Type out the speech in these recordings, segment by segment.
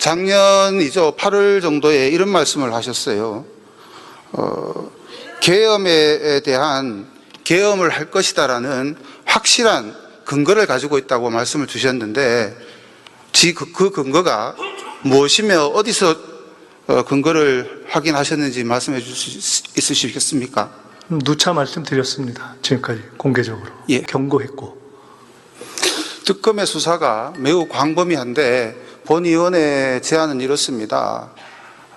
작년이죠. 8월 정도에 이런 말씀을 하셨어요. 어, 계엄에 대한 계엄을 할 것이다라는 확실한 근거를 가지고 있다고 말씀을 주셨는데 지- 그, 그 근거가 무엇이며 어디서 어, 근거를 확인하셨는지 말씀해 주실 수 있으시겠습니까? 누차 말씀드렸습니다. 지금까지 공개적으로 예. 경고했고 특검의 수사가 매우 광범위한데 본위원회 제안은 이렇습니다.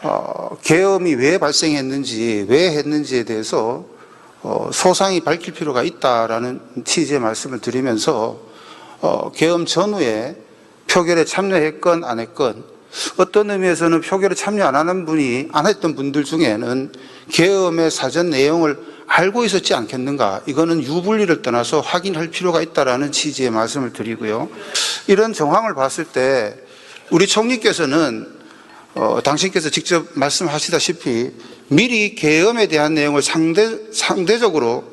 어, 계엄이 왜 발생했는지, 왜 했는지에 대해서 어, 소상히 밝힐 필요가 있다라는 취지의 말씀을 드리면서 어, 계엄 전후에 표결에 참여했건 안 했건 어떤 의미에서는 표결에 참여 안 하는 분이 안 했던 분들 중에는 계엄의 사전 내용을 알고 있었지 않겠는가 이거는 유불리를 떠나서 확인할 필요가 있다라는 취지의 말씀을 드리고요. 이런 정황을 봤을 때 우리 총리께서는 어, 당신께서 직접 말씀하시다시피 미리 계엄에 대한 내용을 상대, 상대적으로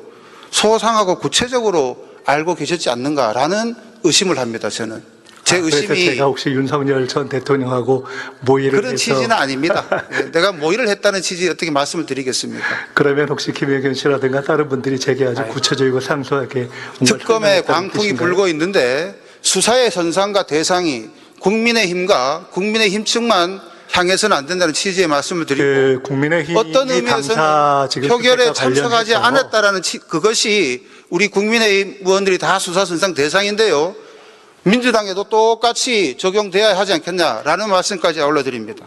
소상하고 구체적으로 알고 계셨지 않는가라는 의심을 합니다, 저는. 제 아, 의심이 제가 혹시 윤석열 전 대통령하고 모의를 그런 해서 취지는 아닙니다. 예, 내가 모의를 했다는 취지 어떻게 말씀을 드리겠습니까? 그러면 혹시 김혜경 씨라든가 다른 분들이 제게 아주 구체적이고 상소하게 설명했다는 광풍이 뜻인가요? 불고 있는데 수사의 선상과 대상이 국민의힘과 국민의힘 측만 향해서는 안 된다는 취지의 말씀을 드리고 그 국민의힘 어떤 의미에서는 표결에 참석하지 않았다라는 치- 그것이 우리 국민의힘 의원들이 다 수사 선상 대상인데요. 민주당에도 똑같이 적용돼야 하지 않겠냐라는 말씀까지 올려드립니다.